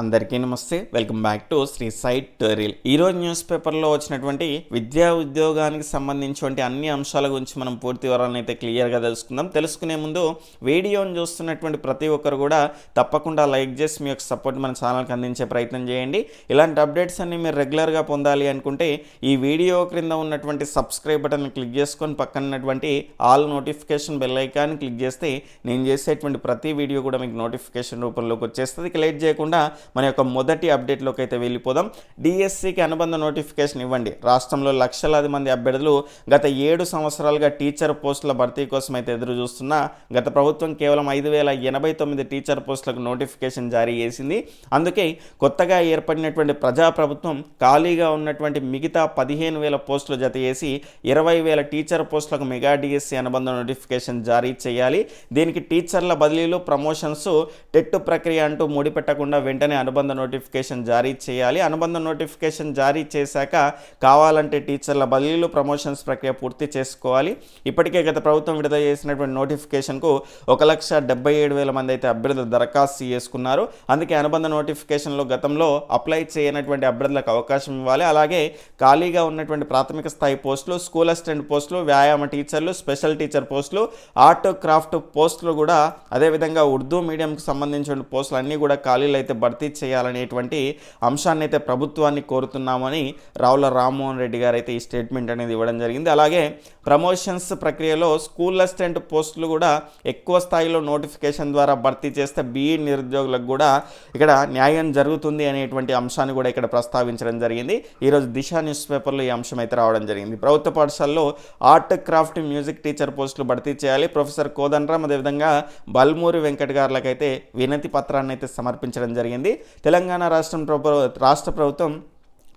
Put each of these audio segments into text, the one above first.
అందరికీ నమస్తే. Welcome back to Shri సైట్ టోరియల్ ఈరోజు న్యూస్ పేపర్లో వచ్చినటువంటి విద్యా ఉద్యోగానికి సంబంధించినటువంటి అన్ని అంశాల గురించి మనం పూర్తి వివరాలను అయితే క్లియర్గా తెలుసుకుందాం. తెలుసుకునే ముందు వీడియోని చూస్తున్నటువంటి ప్రతి ఒక్కరు కూడా తప్పకుండా లైక్ చేసి మీ యొక్క సపోర్ట్ మన ఛానల్కి అందించే ప్రయత్నం చేయండి. ఇలాంటి అప్డేట్స్ అన్ని మీరు రెగ్యులర్గా పొందాలి అనుకుంటే ఈ వీడియో క్రింద ఉన్నటువంటి సబ్స్క్రైబ్ బటన్ క్లిక్ చేసుకొని పక్కనటువంటి all notification bell icon click చేస్తే నేను చేసేటువంటి ప్రతి వీడియో కూడా మీకు నోటిఫికేషన్ రూపంలోకి వచ్చేస్తుంది. ఇక లేట్ చేయకుండా మన యొక్క మొదటి అప్డేట్లోకి అయితే వెళ్ళిపోదాం. డిఎస్సికి అనుబంధ నోటిఫికేషన్ ఇవ్వండి. రాష్ట్రంలో లక్షలాది మంది అభ్యర్థులు గత ఏడు సంవత్సరాలుగా టీచర్ పోస్టుల భర్తీ కోసం అయితే ఎదురు చూస్తున్నా గత ప్రభుత్వం కేవలం ఐదు వేల ఎనభై తొమ్మిది టీచర్ పోస్టులకు నోటిఫికేషన్ జారీ చేసింది. అందుకే కొత్తగా ఏర్పడినటువంటి ప్రజాప్రభుత్వం ఖాళీగా ఉన్నటువంటి మిగతా పదిహేను వేల పోస్టులు జత చేసి ఇరవై వేల టీచర్ పోస్టులకు మెగా డిఎస్సి అనుబంధ నోటిఫికేషన్ జారీ చేయాలి. దీనికి టీచర్ల బదిలీలు ప్రమోషన్స్ టెట్ ప్రక్రియ అంటూ ముడిపెట్టకుండా వెంటనే అనుబంధ నోటిఫికేషన్ జారీ చేయాలి. అనుబంధ నోటిఫికేషన్ జారీ చేశాక కావాలంటే టీచర్ల బదిలీలు ప్రమోషన్స్ ప్రక్రియ పూర్తి చేసుకోవాలి. ఇప్పటికే గత ప్రభుత్వం విడుదల చేసినటువంటి నోటిఫికేషన్కు ఒక లక్ష డెబ్బై ఏడు వేల మంది అయితే అభ్యర్థులు దరఖాస్తు చేసుకున్నారు. అందుకే అనుబంధ నోటిఫికేషన్లో గతంలో అప్లై చేయనటువంటి అభ్యర్థులకు అవకాశం ఇవ్వాలి. అలాగే ఖాళీగా ఉన్నటువంటి ప్రాథమిక స్థాయి పోస్టులు స్కూల్ అసిస్టెంట్ పోస్టులు వ్యాయామ టీచర్లు స్పెషల్ టీచర్ పోస్టులు ఆర్ట్ క్రాఫ్ట్ పోస్టులు కూడా అదేవిధంగా ఉర్దూ మీడియంకు సంబంధించిన పోస్టులు అన్నీ కూడా ఖాళీలు అయితే భర్తీ భర్తీ చేయాలనేటువంటి అంశాన్ని అయితే ప్రభుత్వాన్ని కోరుతున్నామని రావుల రామ్మోహన్ రెడ్డి గారు అయితే ఈ స్టేట్మెంట్ అనేది ఇవ్వడం జరిగింది. అలాగే ప్రమోషన్స్ ప్రక్రియలో స్కూల్ అసిస్టెంట్ పోస్టులు కూడా ఎక్కువ స్థాయిలో నోటిఫికేషన్ ద్వారా భర్తీ చేస్తే బీఈ నిరుద్యోగులకు కూడా ఇక్కడ న్యాయం జరుగుతుంది అనేటువంటి అంశాన్ని కూడా ఇక్కడ ప్రస్తావించడం జరిగింది. ఈరోజు దిశ న్యూస్ పేపర్లో ఈ అంశం అయితే రావడం జరిగింది. ప్రభుత్వ పాఠశాలలో ఆర్ట్ క్రాఫ్ట్ మ్యూజిక్ టీచర్ పోస్టులు భర్తీ చేయాలి. ప్రొఫెసర్ కోదండరామ్ అదేవిధంగా బల్మూరి వెంకట్ గారులకైతే వినతి పత్రాన్ని అయితే సమర్పించడం జరిగింది. తెలంగాణ రాష్ట్రం రాష్ట్ర ప్రభుత్వం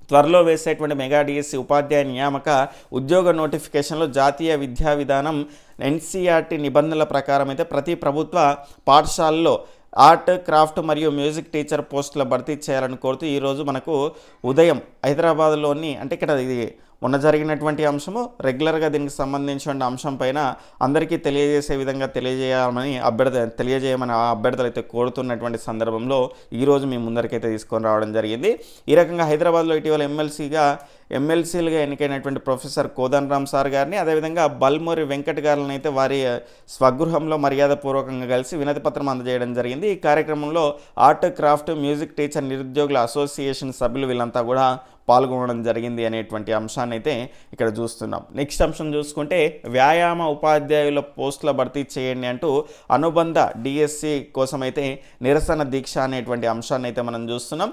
త్వరలో వేసేటువంటి మెగా డిఎస్సి ఉపాధ్యాయ నియామక ఉద్యోగ నోటిఫికేషన్లో జాతీయ విద్యా విధానం ఎన్సీఆర్టీ నిబంధనల ప్రకారం అయితే ప్రతి ప్రభుత్వ పాఠశాలలో ఆర్ట్ క్రాఫ్ట్ మరియు మ్యూజిక్ టీచర్ పోస్టుల భర్తీ చేయాలని కోరుతూ ఈరోజు మనకు ఉదయం హైదరాబాద్లోని అంటే ఇక్కడ ఇది మొన్న జరిగినటువంటి అంశము రెగ్యులర్గా దీనికి సంబంధించిన అంశం పైన అందరికీ తెలియజేసే విధంగా తెలియజేయాలని అభ్యర్థి తెలియజేయమని ఆ అభ్యర్థులు అయితే కోరుతున్నటువంటి సందర్భంలో ఈరోజు మీ ముందరికైతే తీసుకొని రావడం జరిగింది. ఈ రకంగా హైదరాబాద్లో ఇటీవల ఎమ్మెల్సీగా ఎమ్మెల్సీలుగా ఎన్నికైనటువంటి ప్రొఫెసర్ కోదండరామ్ సార్ గారిని అదేవిధంగా బల్మూరి వెంకట్ గారిని అయితే వారి స్వగృహంలో మర్యాదపూర్వకంగా కలిసి వినతి పత్రం అందజేయడం జరిగింది. ఈ కార్యక్రమంలో ఆర్ట్ క్రాఫ్ట్ మ్యూజిక్ టీచర్ నిరుద్యోగుల అసోసియేషన్ సభ్యులు వీళ్ళంతా కూడా పాల్గొనడం జరిగింది అనేటువంటి అంశాన్ని అయితే ఇక్కడ చూస్తున్నాం. నెక్స్ట్ అంశం చూసుకుంటే వ్యాయామ ఉపాధ్యాయుల పోస్టుల భర్తీ చేయండి అంటూ అనుబంధ డిఎస్సి కోసం అయితే నిరసన దీక్ష అనేటువంటి అంశాన్ని అయితే మనం చూస్తున్నాం.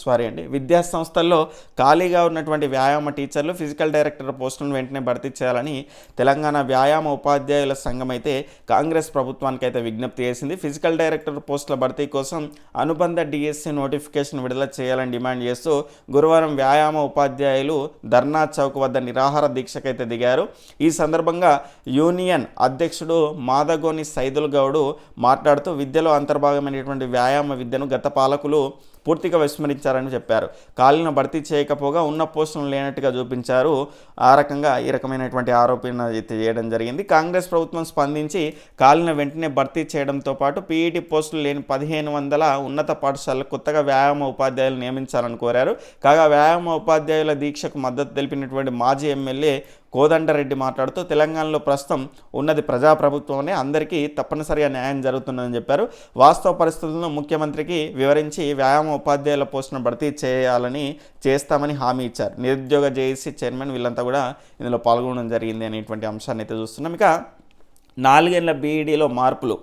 సారీ అండి. విద్యా సంస్థల్లో ఖాళీగా ఉన్నటువంటి వ్యాయామ టీచర్లు ఫిజికల్ డైరెక్టర్ పోస్టులను వెంటనే భర్తీ చేయాలని తెలంగాణ వ్యాయామ ఉపాధ్యాయుల సంఘం అయితే కాంగ్రెస్ ప్రభుత్వానికి అయితే విజ్ఞప్తి చేసింది. ఫిజికల్ డైరెక్టర్ పోస్టుల భర్తీ కోసం అనుబంధ డిఎస్సి నోటిఫికేషన్ విడుదల చేయాలని డిమాండ్ చేస్తూ గురువారం వ్యాయామ ఉపాధ్యాయులు ధర్నా చౌక్ వద్ద నిరాహార దీక్షకైతే దిగారు. ఈ సందర్భంగా యూనియన్ అధ్యక్షుడు మాదగోని సైదుల్ గౌడు మాట్లాడుతూ విద్యలో అంతర్భాగమైనటువంటి వ్యాయామ విద్యను గత పాలకులు పూర్తిగా విస్మరించారని చెప్పారు. ఖాళీలను భర్తీ చేయకపోగా ఉన్న పోస్టులను లేనట్టుగా చూపించారు. ఆ రకంగా ఈ రకమైనటువంటి ఆరోపణ అయితే చేయడం జరిగింది. కాంగ్రెస్ ప్రభుత్వం స్పందించి ఖాళీలను వెంటనే భర్తీ చేయడంతో పాటు పీఈటీ పోస్టులు లేని పదిహేను వందల ఉన్నత పాఠశాలకు కొత్తగా వ్యాయామ ఉపాధ్యాయులు నియమించాలని కోరారు. కాగా వ్యాయామ ఉపాధ్యాయుల దీక్షకు మద్దతు తెలిపినటువంటి మాజీ ఎమ్మెల్యే కోదండరెడ్డి మాట్లాడుతూ తెలంగాణలో ప్రస్తుతం ఉన్నది ప్రజాప్రభుత్వమే అందరికీ తప్పనిసరిగా న్యాయం జరుగుతుందని చెప్పారు. వాస్తవ పరిస్థితులను ముఖ్యమంత్రికి వివరించి వ్యాయామ ఉపాధ్యాయుల పోస్టును భర్తీ చేయాలని చేస్తామని హామీ ఇచ్చారు. నిరుద్యోగ జేఏసీ చైర్మన్ వీళ్ళంతా కూడా ఇందులో పాల్గొనడం జరిగింది అనేటువంటి అంశాన్ని అయితే చూస్తున్నాం. ఇక నాలుగేళ్ళ బీఈడీలో మార్పులు.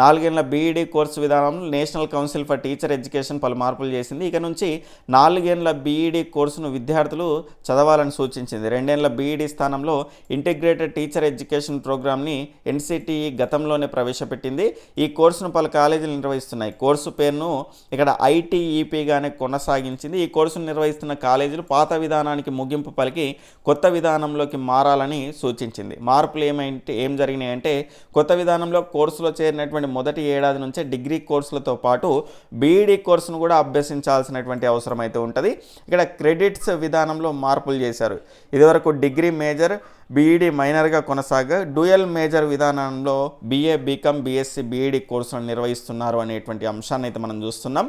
నాలుగేళ్ళ బీఈడీ కోర్సు విధానంలో national council for teacher education పలు మార్పులు చేసింది. ఇక నుంచి నాలుగేళ్ళ బీఈడీ కోర్సును విద్యార్థులు చదవాలని సూచించింది. రెండేళ్ళ బీఈడీ స్థానంలో ఇంటిగ్రేటెడ్ టీచర్ ఎడ్యుకేషన్ ప్రోగ్రామ్ని ఎన్సిటిఈ గతంలోనే ప్రవేశపెట్టింది. ఈ కోర్సును పలు కాలేజీలు నిర్వహిస్తున్నాయి. కోర్సు పేరును ఇక్కడ ఐటీఈపీగానే కొనసాగించింది. ఈ కోర్సును నిర్వహిస్తున్న కాలేజీలు పాత విధానానికి ముగింపు పలికి కొత్త విధానంలోకి మారాలని సూచించింది. మార్పులు ఏమైంటే ఏం జరిగినాయంటే కొత్త విధానంలో కోర్సులో చేరినటువంటి మొదటి ఏడాది నుంచే డిగ్రీ కోర్సులతో పాటు బీఈడీ కోర్సును కూడా అభ్యసించాల్సినటువంటి అవసరం అయితే ఉంటుంది. ఇక్కడ క్రెడిట్స్ విధానంలో మార్పులు చేశారు. ఇదివరకు డిగ్రీ మేజర్ బీఈడీ మైనర్గా కొనసాగ డ్యూయల్ మేజర్ విధానంలో బీఏ బీకామ్ బీఎస్సీ బీఈడీ కోర్సులను నిర్వహిస్తున్నారు అనేటువంటి అంశాన్ని అయితే మనం చూస్తున్నాం.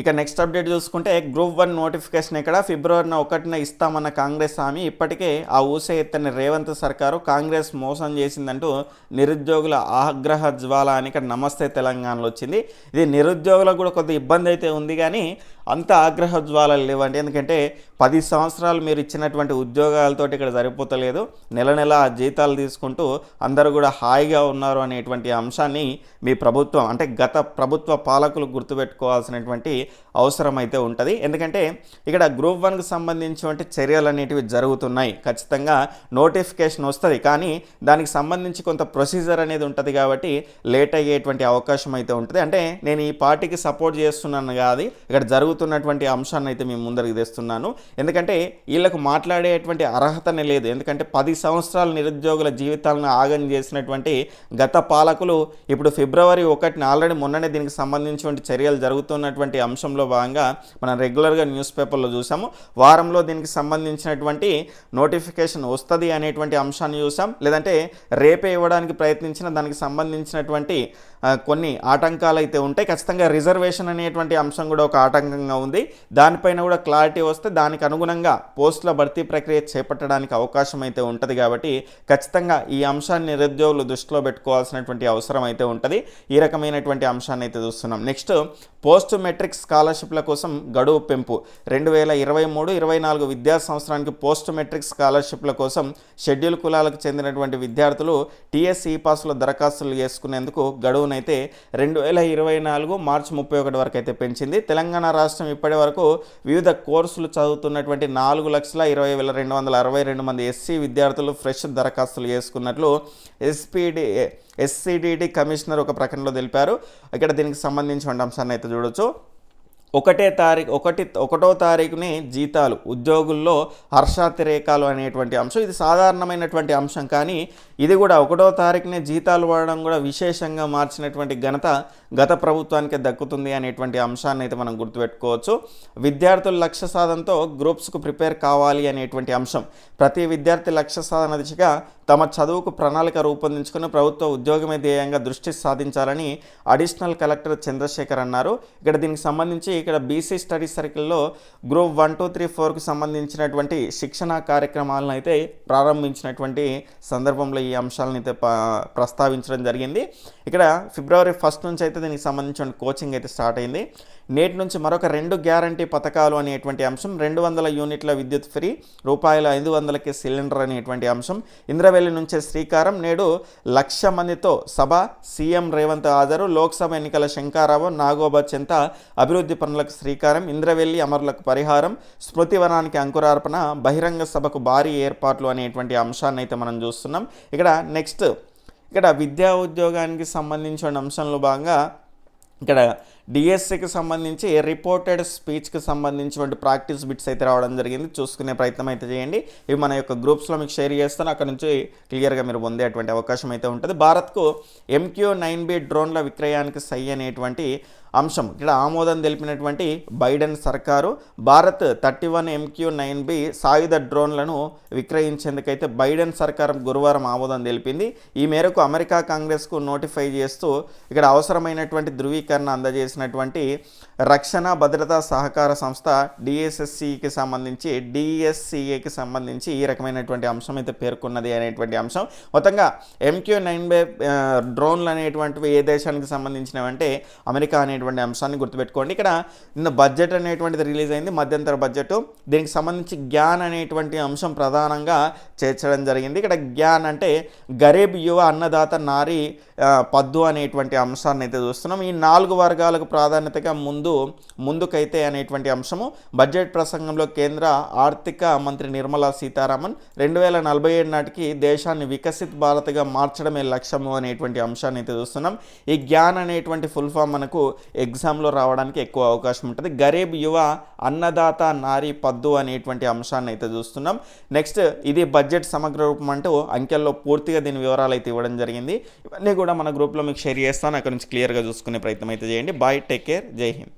ఇక నెక్స్ట్ అప్డేట్ చూసుకుంటే గ్రూప్ వన్ నోటిఫికేషన్ ఇక్కడ ఫిబ్రవరిన ఒకటిన ఇస్తామన్న కాంగ్రెస్ హామీ. ఇప్పటికే ఆ ఊసే ఎత్తని రేవంత్ సర్కారు కాంగ్రెస్ మోసం చేసిందంటూ నిరుద్యోగుల ఆగ్రహ జ్వాల అని ఇక్కడ నమస్తే తెలంగాణలో వచ్చింది. ఇది నిరుద్యోగులకు కూడా కొద్ది ఇబ్బంది అయితే ఉంది కానీ అంత ఆగ్రహ జ్వాలలు లేవండి. ఎందుకంటే పది సంవత్సరాలు మీరు ఇచ్చినటువంటి ఉద్యోగాలతో ఇక్కడ సరిపోతలేదు. నెల నెల జీతాలు తీసుకుంటూ అందరూ కూడా హాయిగా ఉన్నారు అనేటువంటి అంశాన్ని మీ ప్రభుత్వం అంటే గత ప్రభుత్వ పాలకులు గుర్తుపెట్టుకోవాల్సినటువంటి అవసరం అయితే ఉంటుంది. ఎందుకంటే ఇక్కడ గ్రూప్ వన్కి సంబంధించినటువంటి చర్యలు అనేటివి జరుగుతున్నాయి. ఖచ్చితంగా నోటిఫికేషన్ వస్తుంది. కానీ దానికి సంబంధించి కొంత ప్రొసీజర్ అనేది ఉంటుంది కాబట్టి లేట్ అయ్యేటువంటి అవకాశం అయితే ఉంటుంది. అంటే నేను ఈ పార్టీకి సపోర్ట్ చేస్తున్నాను కాదు. ఇక్కడ జరుగుతుంది జరుగుతున్నటువంటి అంశాన్ని అయితే మేము ముందరికి తెస్తున్నాను. ఎందుకంటే వీళ్ళకు మాట్లాడేటువంటి అర్హతనే లేదు. ఎందుకంటే పది సంవత్సరాల నిరుద్యోగుల జీవితాలను ఆగం చేసినటువంటి గత పాలకులు ఇప్పుడు ఫిబ్రవరి ఒకటిని ఆల్రెడీ మొన్ననే దీనికి సంబంధించినటువంటి చర్యలు జరుగుతున్నటువంటి అంశంలో భాగంగా మనం రెగ్యులర్గా న్యూస్ పేపర్లో చూసాము. వారంలో దీనికి సంబంధించినటువంటి నోటిఫికేషన్ వస్తుంది అనేటువంటి అంశాన్ని చూసాం. లేదంటే రేపే ఇవ్వడానికి ప్రయత్నించిన దానికి సంబంధించినటువంటి కొన్ని ఆటంకాలు అయితే ఉంటాయి. ఖచ్చితంగా రిజర్వేషన్ అనేటువంటి అంశం కూడా ఒక ఆటంకంగా ఉంది. దానిపైన కూడా క్లారిటీ వస్తే దానికి అనుగుణంగా పోస్టుల భర్తీ ప్రక్రియ చేపట్టడానికి అవకాశం అయితే ఉంటుంది కాబట్టి ఖచ్చితంగా ఈ అంశాన్ని నిరుద్యోగులు దృష్టిలో పెట్టుకోవాల్సినటువంటి అవసరం అయితే ఉంటుంది. ఈ రకమైనటువంటి అంశాన్ని అయితే చూస్తున్నాం. నెక్స్ట్ పోస్ట్ మెట్రిక్ స్కాలర్షిప్ల కోసం గడువు పెంపు. రెండు వేల ఇరవై మూడు ఇరవై నాలుగు విద్యా సంవత్సరానికి పోస్ట్ మెట్రిక్ స్కాలర్షిప్ల కోసం షెడ్యూల్ కులాలకు చెందినటువంటి విద్యార్థులు టీఎస్ఈ పాస్లో దరఖాస్తులు చేసుకునేందుకు అయితే రెండు వేల ఇరవై నాలుగు మార్చి ముప్పై ఒకటి వరకు అయితే పెంచింది. తెలంగాణ రాష్ట్రం ఇప్పటి వరకు వివిధ కోర్సులు చదువుతున్నటువంటి నాలుగు లక్షల ఇరవై వేల రెండు వందల అరవై రెండు మంది ఎస్సీ విద్యార్థులు ఫ్రెష్ దరఖాస్తులు చేసుకున్నట్లు ఎస్పీడి ఎస్సీడీటీ కమిషనర్ ఒక ప్రకటనలో తెలిపారు. ఇక్కడ దీనికి సంబంధించిన అంశాన్ని అయితే చూడొచ్చు. ఒకటే తారీఖు ఒకటి ఒకటో తారీఖుని జీతాలు ఉద్యోగుల్లో హర్షాతిరేకాలు అనేటువంటి అంశం. ఇది సాధారణమైనటువంటి అంశం కానీ ఇది కూడా ఒకటో తారీఖునే జీతాలు పడడం కూడా విశేషంగా మార్చినటువంటి ఘనత గత ప్రభుత్వానికి దక్కుతుంది అనేటువంటి అంశాన్ని అయితే మనం గుర్తుపెట్టుకోవచ్చు. విద్యార్థుల లక్ష్య సాధనతో గ్రూప్స్కు ప్రిపేర్ కావాలి అనేటువంటి అంశం. ప్రతి విద్యార్థి లక్ష్య సాధన దిశగా తమ చదువుకు ప్రణాళిక రూపొందించుకుని ప్రభుత్వ ఉద్యోగమే ధ్యేయంగా దృష్టి సాధించాలని అడిషనల్ కలెక్టర్ చంద్రశేఖర్ అన్నారు. ఇక్కడ దీనికి సంబంధించి ఇక్కడ బీసీ స్టడీ సర్కిల్లో గ్రూప్ వన్ టూ త్రీ ఫోర్కి సంబంధించినటువంటి శిక్షణా కార్యక్రమాలను అయితే ప్రారంభించినటువంటి సందర్భంలో ఈ అంశాలను అయితే ప్రస్తావించడం జరిగింది. ఇక్కడ ఫిబ్రవరి ఫస్ట్ నుంచి అయితే దీనికి సంబంధించిన కోచింగ్ అయితే స్టార్ట్ అయింది. నేటి నుంచి మరొక రెండు గ్యారంటీ పథకాలు అనేటువంటి అంశం రెండు వందల యూనిట్ల విద్యుత్ ఫ్రీ రూపాయల ఐదు వందలకి సిలిండర్ అనేటువంటి అంశం. ఇంద్రవెల్లి నుంచే శ్రీకారం నేడు లక్ష మందితో సభ సీఎం రేవంత్ హాజరు లోక్సభ ఎన్నికల శంకారావు నాగోబా చెంత అభివృద్ధి పనులకు శ్రీకారం ఇంద్రవెల్లి అమరులకు పరిహారం స్మృతివనానికి అంకురార్పణ బహిరంగ సభకు భారీ ఏర్పాట్లు అనేటువంటి అంశాన్ని అయితే మనం చూస్తున్నాం. ఇక్కడ నెక్స్ట్ ఇక్కడ విద్యా ఉద్యోగానికి సంబంధించిన అంశంలో భాగంగా ఇక్కడ డిఎస్సికి సంబంధించి రిపోర్టెడ్ స్పీచ్కి సంబంధించినటువంటి ప్రాక్టీస్ బిట్స్ అయితే రావడం జరిగింది. చూసుకునే ప్రయత్నం అయితే చేయండి. ఇవి మన యొక్క గ్రూప్స్లో మీకు షేర్ చేస్తాను. అక్కడ నుంచి క్లియర్గా మీరు పొందేటువంటి అవకాశం అయితే ఉంటుంది. భారత్కు ఎంక్యూ నైన్ బి డ్రోన్ల విక్రయానికి సై అనేటువంటి అంశం. ఇక్కడ ఆమోదం తెలిపినటువంటి బైడెన్ సర్కారు Bharat thirty one MQ nine B సాయుధ డ్రోన్లను విక్రయించేందుకైతే బైడెన్ సర్కారం గురువారం ఆమోదం తెలిపింది. ఈ మేరకు అమెరికా కాంగ్రెస్కు నోటిఫై చేస్తూ ఇక్కడ అవసరమైనటువంటి ధృవీకరణ అందజేసినటువంటి రక్షణ భద్రతా సహకార సంస్థ డిఎస్ఎస్సికి సంబంధించి డిఎస్సిఏకి సంబంధించి ఈ రకమైనటువంటి అంశం అయితే పేర్కొన్నది అనేటువంటి అంశం. మొత్తంగా ఎంక్యూ నైన్ బై డ్రోన్లు అనేటువంటివి ఏ దేశానికి సంబంధించినవంటే అమెరికా అనేటువంటి అంశాన్ని గుర్తుపెట్టుకోండి. ఇక్కడ నిన్న బడ్జెట్ అనేటువంటిది రిలీజ్ అయింది మధ్యంతర బడ్జెట్ దీనికి సంబంధించి గ్యాన్ అనేటువంటి అంశం ప్రధానంగా చేర్చడం జరిగింది. ఇక్కడ గ్యాన్ అంటే గరీబ్ యువ అన్నదాత నారి పద్దు అనేటువంటి అంశాన్ని అయితే చూస్తున్నాం. ఈ నాలుగు వర్గాలకు ప్రాధాన్యతగా ముందు ముందుకైతే అనేటువంటి అంశము బడ్జెట్ ప్రసంగంలో కేంద్ర ఆర్థిక మంత్రి నిర్మలా సీతారామన్ రెండు వేల నలభై ఏడు నాటికి దేశాన్ని వికసిత్ భారత్గా మార్చడమే లక్ష్యము అనేటువంటి అంశాన్ని అయితే చూస్తున్నాం. ఈ జ్ఞాన్ అనేటువంటి ఫుల్ ఫామ్ మనకు ఎగ్జామ్లో రావడానికి ఎక్కువ అవకాశం ఉంటుంది. గరీబ్ యువ అన్నదాత నారీ పద్దు అనేటువంటి అంశాన్ని అయితే చూస్తున్నాం. నెక్స్ట్ ఇది బడ్జెట్ సమగ్ర రూపం అంటూ అంకెల్లో పూర్తిగా దీని వివరాలు అయితే ఇవ్వడం జరిగింది. ఇవన్నీ కూడా మన గ్రూప్లో మీకు షేర్ చేస్తాను. అక్కడ నుంచి క్లియర్గా చూసుకునే ప్రయత్నం అయితే చేయండి. బాయ్ టేక్ కేర్ జై హింద్.